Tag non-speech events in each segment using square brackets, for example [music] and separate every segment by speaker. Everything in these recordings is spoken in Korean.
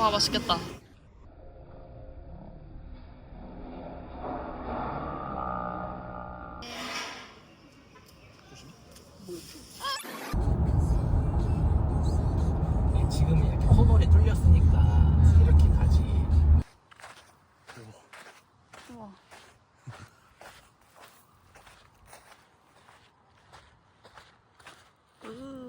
Speaker 1: 와 맛있겠다.
Speaker 2: 지금 이렇게 코너에 뚫렸으니까 이렇게 가지.
Speaker 1: 우와. 우.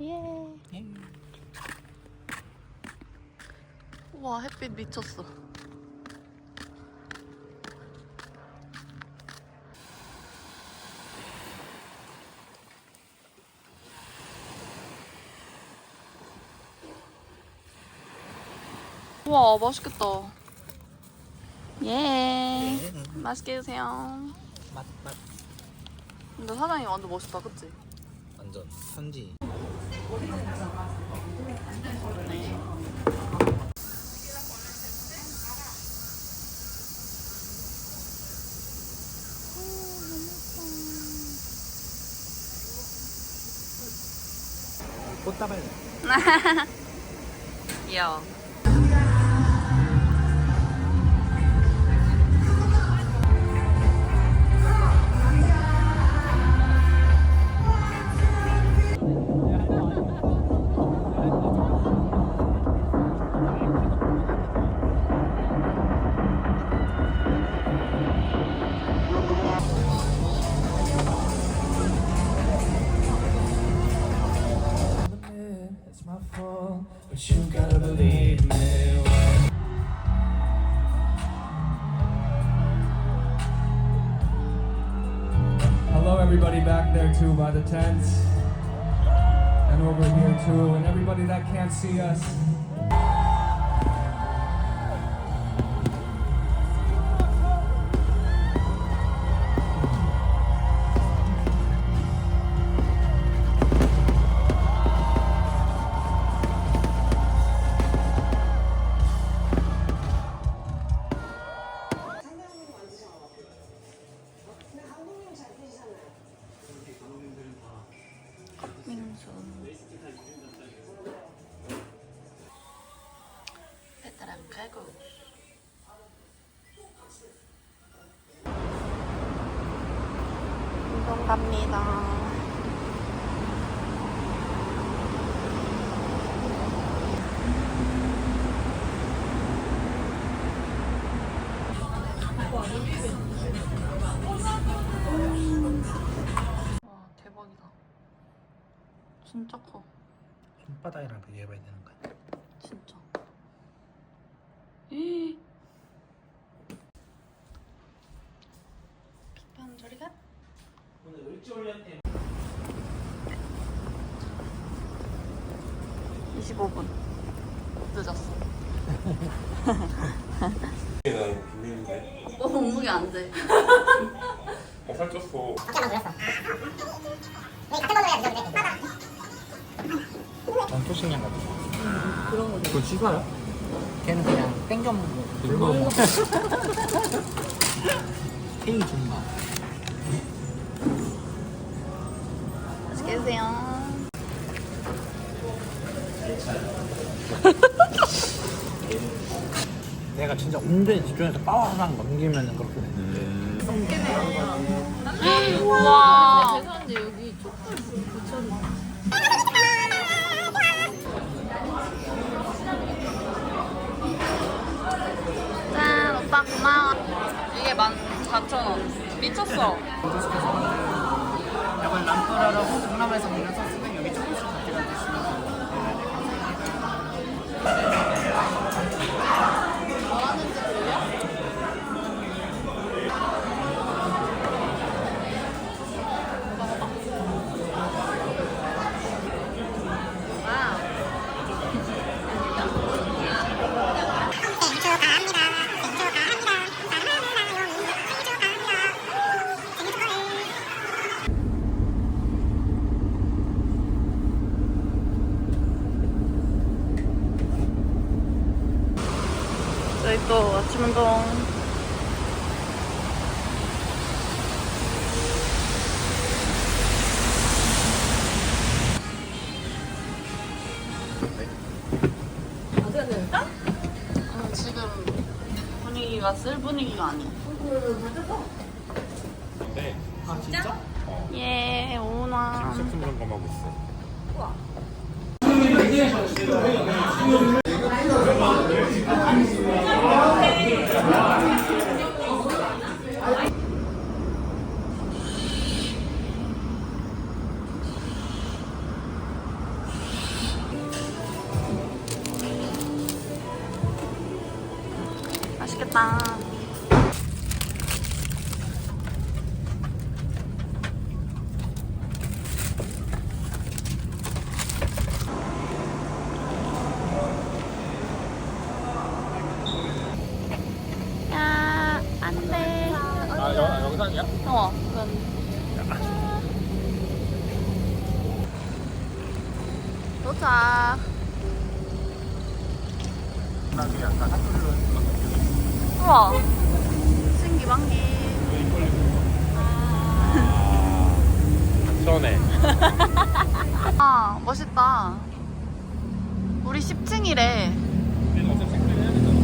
Speaker 1: 예. 우와 햇빛 미쳤어. 우와 맛있겠다. 예. 맛있게 드세요.
Speaker 2: 맛, 맛.
Speaker 1: 근데 사장님 완전 멋있다, 그치?
Speaker 2: 완전 선지. 꽃다발.
Speaker 1: 귀여워. [laughs]
Speaker 3: back there too by the tents, and over here too, and everybody that can't see us.
Speaker 1: 칼국 운동 갑니다 와 대박이다 진짜 커
Speaker 2: 손바닥이랑 비교해봐야 되는 거야.
Speaker 1: 진짜. 비판 저리 가.
Speaker 2: 오늘 일찍 올렸대.
Speaker 1: 25분. 늦었어.
Speaker 4: 난 비밀인데.
Speaker 1: 어, 몸무게 안 돼.
Speaker 4: 어, 살쪘어.
Speaker 2: 전투식량 같은 거. 그런 거. 그거 찍어요? 걔는 그냥 땡겨 먹고 먹어. [laughs] 케이 준마.
Speaker 1: 맛있게 드세요. [laughs]
Speaker 2: 내가 진짜 온전히 집중해서 빠와랑 넘기면 그렇게 되는데.
Speaker 1: 우와. 짠, 오빠 고마워. 이게 14,000원. 미쳤어.
Speaker 2: 약간 람프라라고 동남아에서 소
Speaker 1: 또 아침 운동. 어, 지금 분위기가 쓸 분위기가 아니야.
Speaker 4: 근데
Speaker 5: 아 진짜?
Speaker 1: 예, 오나.
Speaker 4: 식품 점검하고 있어.
Speaker 1: 맛있겠다. 야, 안 돼.
Speaker 4: 아, 여, 영상이야?
Speaker 1: 어, 그건. 도착.
Speaker 4: 나중에 약간 한글로
Speaker 1: 우와. 신기방기.
Speaker 4: 시원해.
Speaker 1: 아, 멋있다. 우리 10층이래.
Speaker 4: 우리는 어차피 생각을 해야 되잖아.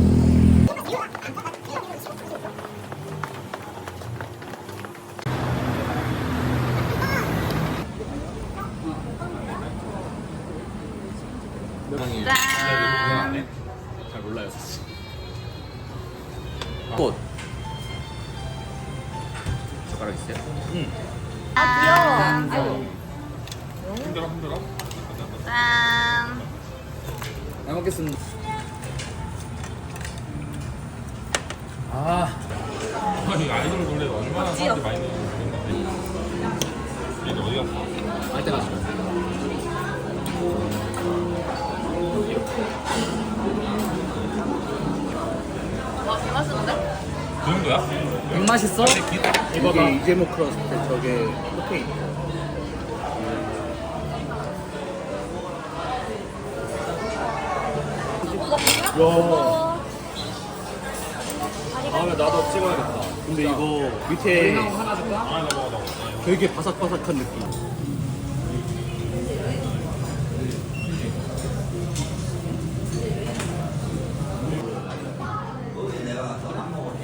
Speaker 1: 짠.
Speaker 4: 잘 몰라요, 사실.
Speaker 5: 꽃.
Speaker 4: 젓가락 있어요?
Speaker 5: 응.
Speaker 1: 아,
Speaker 4: 힘들어, 힘들어?
Speaker 1: 짠.
Speaker 5: 잘 먹겠습니다. 아,
Speaker 4: 아니, 아이돌 노래 얼마나 사람들이 많이 듣는데. 얘는 어디 갔어?
Speaker 5: 알 때가 싫어.
Speaker 1: 와, 맛있는데?
Speaker 4: 그 정도야?
Speaker 5: 백 맛있어?
Speaker 6: 이거다 이재모 크러스트 저게 프로테인 야 다음에 나도 찍어야겠다 근데 이거 밑에
Speaker 5: 하나 줄까?
Speaker 6: 되게 바삭바삭한 느낌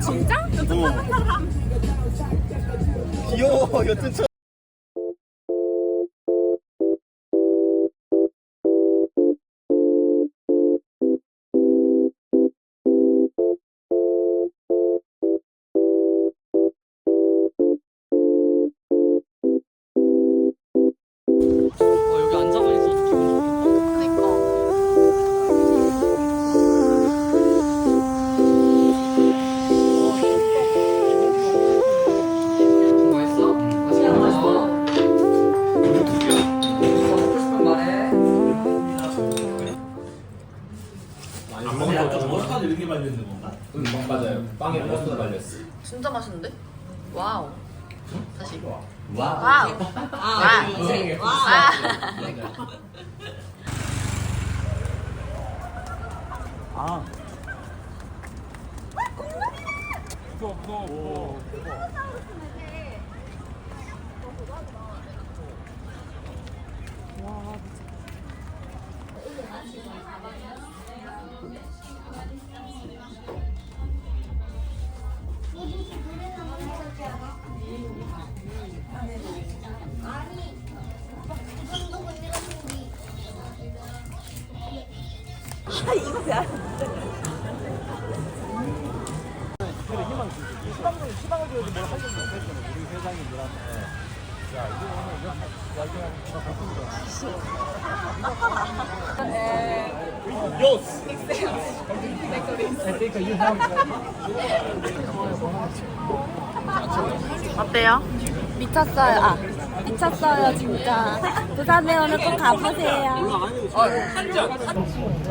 Speaker 6: 진짜? 어. [laughs] 귀여워 여튼
Speaker 5: 쳐어 여기 앉아만 있어도 기분 좋겠다.
Speaker 1: 그니까.
Speaker 5: 맛있어? 맛있게 먹어. 먹고 싶은 말해.
Speaker 4: 안 먹는 거 좀.
Speaker 6: 머스타드 이렇게 발려있는 건가?
Speaker 5: 응 맞아요. 빵에 머스타드 발렸어.
Speaker 1: 진짜 맛있는데? 와우. 다시.
Speaker 6: 와
Speaker 1: 와우. 와. 와.
Speaker 6: 아.
Speaker 4: 무서워, 무서워, 무서워.
Speaker 1: 아니 이거 오늘 이거 야경 어때요?
Speaker 7: 미쳤어요. 아, 미쳤어요 진짜. 부산에 오늘 꼭 가보세요. 어, 한 잔.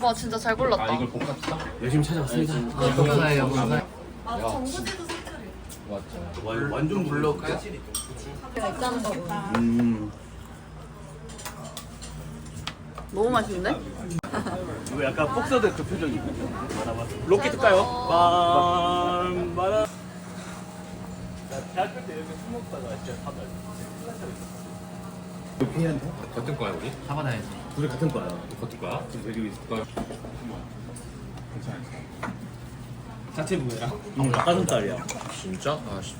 Speaker 1: 와 진짜 잘 골랐다.
Speaker 4: 아 이걸 볶았어?
Speaker 6: 열심히 찾아왔습니다.
Speaker 5: 감사해요, 감사해요.
Speaker 6: 완전 블록. 음.
Speaker 1: 너무 맛있는데?
Speaker 6: 이거 약간 폭서드 그 표정이. 로켓 틀까요? 빰. 나 대학교 때 여기 술 먹다가 진짜 사다. 루피한테?
Speaker 4: 같은 거야 우리?
Speaker 5: 사바다에서.
Speaker 6: 둘이 같은 거야.
Speaker 4: 같은 거야?
Speaker 6: 지금 데리고 있을 거야.
Speaker 4: 괜찮아
Speaker 6: 자체 뭐야? 응, 닭가슴살이야.
Speaker 5: 진짜? 아, 씨.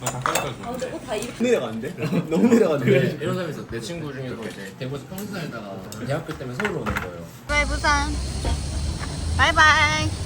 Speaker 4: 나 닭가슴살 좀
Speaker 6: 내려가는데? [laughs] 너무 내려가는데?
Speaker 5: 이런 사람에서 내 친구 중에서 이제 대구에서 평생 살다가 대학교 때문에 서울로 오는 거예요.
Speaker 1: 바이 부산. 바이바이.